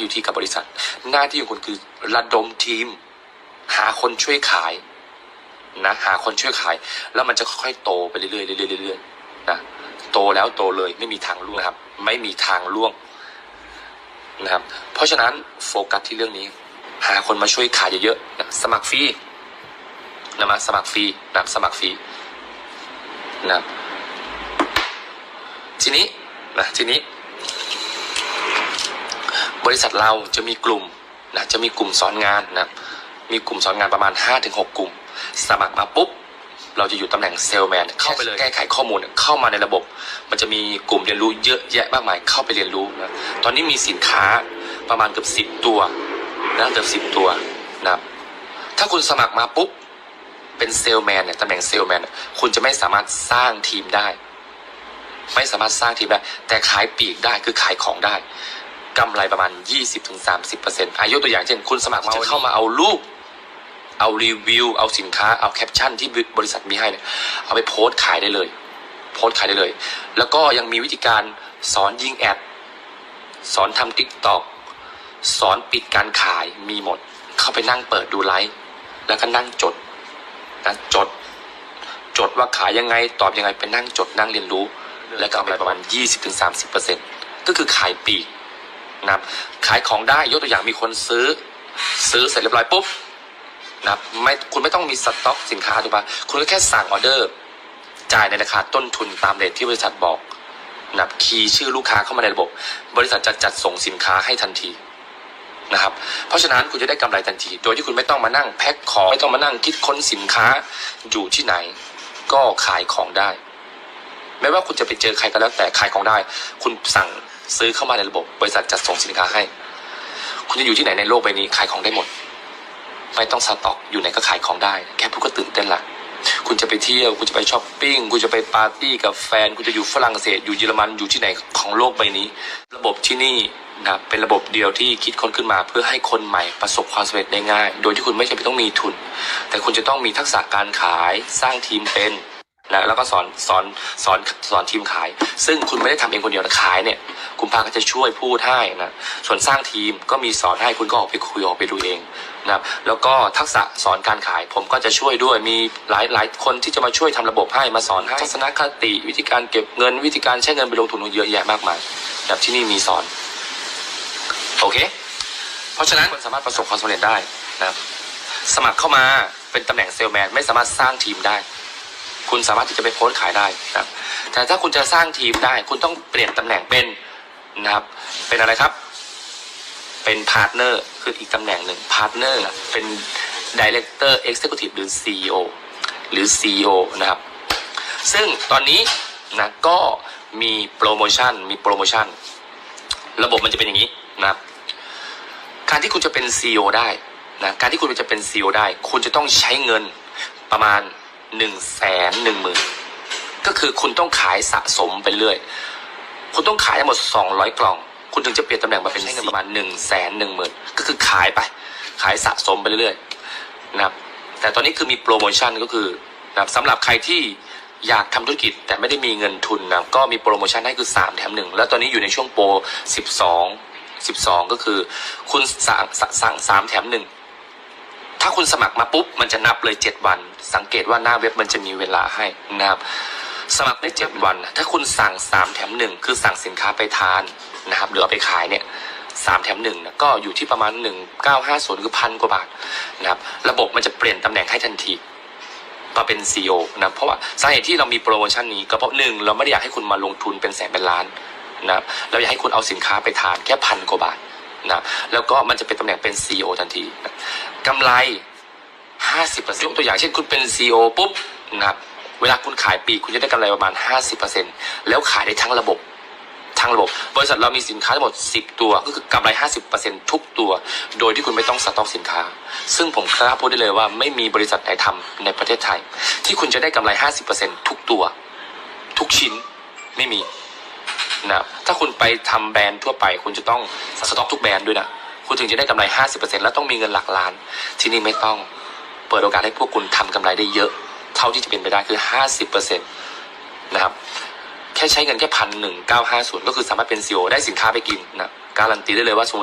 อยู่ที่กับบริษัท หน้าที่ของคุณคือระดมทีม หาคนช่วยขายนะหาคนช่วยขาย แล้วมันจะค่อยๆโตไปเรื่อยๆเรื่อยๆเรื่อยๆนะโตแล้วโตเลยไม่มีทางล่วงนะครับ ไม่มีทางล่วงนะครับ เพราะฉะนั้นโฟกัสที่เรื่องนี้ หาคนมาช่วยขายเยอะๆนะสมัครฟรีนะมาสมัครฟรีนะสมัครฟรีนะทีนี้นะทีนี้ บริษัทเราจะมีกลุ่มนะจะมีกลุ่มสอนงานนะมีกลุ่มสอนงานประมาณ 5-6 กลุ่ม สมัครมาปุ๊บ เราจะอยู่ตำแหน่งเซลแมนเข้าไปเลยแก้ไขข้อมูลเข้ามาในระบบ มันจะมีกลุ่มเรียนรู้เยอะแยะมากมายเข้าไปเรียนรู้นะตอนนี้มีสินค้าประมาณเกือบสิบตัวนะเกือบสิบตัวนะครับถ้าคุณสมัครมาปุ๊บเป็นเซลแมนเนี่ยตำแหน่งเซลแมนคุณจะไม่สามารถสร้างทีมได้ ไม่สามารถสร้างทีมได้ แต่ขายปลีกได้คือขายของได้ กำไรประมาณ 20-30%อายุตัวอย่างเช่นคุณสมัครมาจะเข้ามาเอารูป เอารีวิว เอาสินค้า เอาแคปชั่นที่บริษัทมีให้เนี่ย เอาไปโพสต์ขายได้เลย โพสต์ขายได้เลย แล้วก็ยังมีวิธีการสอนยิงแอด สอนทำติ๊กต็อกสอนปิดการขายมีหมด เข้าไปนั่งเปิดดูไลฟ์แล้วก็นั่งจดนะจด จดว่าขายยังไงตอบยังไงไปนั่งจดนั่งเรียนรู้ แล้วก็เอาไปประมาณ 20-30%ก็คือขายปลีก นะครับขายของได้ยกตัวอย่างมีคนซื้อ ซื้อเสร็จเรียบร้อยปุ๊บนะครับไม่คุณไม่ต้องมีสต็อกสินค้าถูกปะคุณก็แค่สั่งออเดอร์ จ่ายในราคาต้นทุนตามเรทที่บริษัทบอกนะครับคีย์ชื่อลูกค้าเข้ามาในระบบ บริษัทจะจัดส่งสินค้าให้ทันทีนะครับ เพราะฉะนั้นคุณจะได้กำไรทันที โดยที่คุณไม่ต้องมานั่งแพ็คของไม่ต้องมานั่งคิดค้นสินค้าอยู่ที่ไหน ก็ขายของได้ ไม่ว่าคุณจะไปเจอใครก็แล้วแต่ขายของได้ คุณสั่ง ซื้อเข้ามาในระบบบริษัทจัดส่งสินค้าให้ คุณจะอยู่ที่ไหนในโลกใบนี้ขายของได้หมด ไม่ต้องสต็อกอยู่ไหนก็ขายของได้ แค่พูดก็ตื่นเต้นละคุณจะไปเที่ยว คุณจะไปช้อปปิ้ง คุณจะไปปาร์ตี้กับแฟน คุณจะอยู่ฝรั่งเศส อยู่เยอรมัน อยู่ที่ไหนของโลกใบนี้ ระบบที่นี่นะเป็นระบบเดียวที่คิดค้นขึ้นมา เพื่อให้คนใหม่ประสบความสำเร็จได้ง่าย โดยที่คุณไม่จำเป็นต้องมีทุน แต่คุณจะต้องมีทักษะการขาย สร้างทีมเป็น แล้วก็สอนสอนสอนสอนทีมขาย ซึ่งคุณไม่ได้ทำเองคนเดียวนะขายเนี่ย คุณพาก็จะช่วยพูดให้นะ ส่วนสร้างทีมก็มีสอนให้คุณก็ออกไปคุยออกไปดูเองนะครับแล้วก็ทักษะสอนการขาย ผมก็จะช่วยด้วยมีหลายหลายคนที่จะมาช่วยทำระบบให้มาสอนให้ทัศนคติ วิธีการเก็บเงินวิธีการใช้เงินไปลงทุนเยอะแยะมากมายแบบที่นี่มีสอนโอเค เพราะฉะนั้นคุณสามารถประสบความสำเร็จได้นะครับสมัครเข้ามาเป็นตำแหน่งเซลแมนไม่สามารถสร้างทีมได้ คุณสามารถที่จะไปโพสต์ขายได้นะครับ แต่ถ้าคุณจะสร้างทีมได้ คุณต้องเปลี่ยนตำแหน่งเป็นนะครับ เป็นอะไรครับ เป็นพาร์ทเนอร์คืออีกตำแหน่งหนึ่งพาร์ทเนอร์เป็นดีเลกเตอร์เอ็กซ์ u t i v e หรือ CEO หรือ CEO นะครับ ซึ่งตอนนี้นะก็มีโปรโมชั่นมีโปรโมชั่น ระบบมันจะเป็นอย่างนี้นะครับ การที่คุณจะเป็น CEO ได้นะการที่คุณจะเป็น CEO ได้ คุณจะต้องใช้เงินประมาณ หนึ่งแสนหนึ่งหมื่นก็คือคุณต้องขายสะสมไปเรื่อย คุณต้องขายทั้งหมดสองร้อยกล่อง คุณถึงจะเปลี่ยนตำแหน่งมาเป็นใช้เงินประมาณหนึ่งแสนหนึ่งหมื่นก็คือขายไป ขายสะสมไปเรื่อยๆนะครับ แต่ตอนนี้คือมีโปรโมชั่นก็คือนะครับสำหรับใครที่อยากทำธุรกิจแต่ไม่ได้มีเงินทุนนะครับก็มีโปรโมชั่นให้คือสามแถมหนึ่งแล้วตอนนี้อยู่ในช่วงโปรสิบสองสิบสองก็คือคุณสั่งสั่งสามแถมหนึ่ง ถ้าคุณสมัครมาปุ๊บมันจะนับเลยเจ็ดวัน สังเกตว่าหน้าเว็บมันจะมีเวลาให้นะครับสมัครได้เจ็ดวัน ถ้าคุณสั่งสามแถมหนึ่งคือสั่งสินค้าไปทานนะครับหรือเอาไปขายเนี่ยสามแถมหนึ่งนะก็อยู่ที่ประมาณหนึ่งเก้าห้าศูนย์คือพันกว่าบาทนะครับระบบมันจะเปลี่ยนตำแหน่งให้ทันทีมาเป็น CEO นะเพราะว่าสาเหตุที่เรามีโปรโมชั่นนี้ก็เพราะหนึ่งเราไม่ได้อยากให้คุณมาลงทุนเป็นแสนเป็นล้านนะครับเราอยากให้คุณเอาสินค้าไปทานแค่พันกว่าบาท นะแล้วก็มันจะเป็นตำแหน่งเป็น CEO ทันทีนะกำไร 50%ยกตัวอย่างเช่นคุณเป็น CEO ปุ๊บนะครับเวลาคุณขายปีคุณจะได้กำไรประมาณ 50%แล้วขายได้ทั้งระบบทั้งระบบบริษัทเรามีสินค้าทั้งหมด 10 ตัว ก็คือกำไร 50%ทุกตัว โดยที่คุณไม่ต้องสต็อกสินค้า ซึ่งผมกล้าพูดได้เลยว่าไม่มีบริษัทไหนทำในประเทศไทย ที่คุณจะได้กำไร 50%ทุกตัว ทุกชิ้นไม่มีนะครับถ้าคุณ ไปทำแบรนด์ทั่วไป คุณจะต้องสต็อกทุกแบรนด์ด้วยนะคุณถึงจะได้กำไร 50%แล้วต้องมีเงินหลักล้าน ที่นี่ไม่ต้องเปิดโอกาสให้พวกคุณทำกำไรได้เยอะ เท่าที่จะเป็นไปได้คือ 50%นะครับแค่ใช้เงินแค่พันหนึ่งเก้าห้าศูนย์ก็คือสามารถเป็นซีอได้สินค้าไปกินนะการันตีได้เลยว่าสมมติ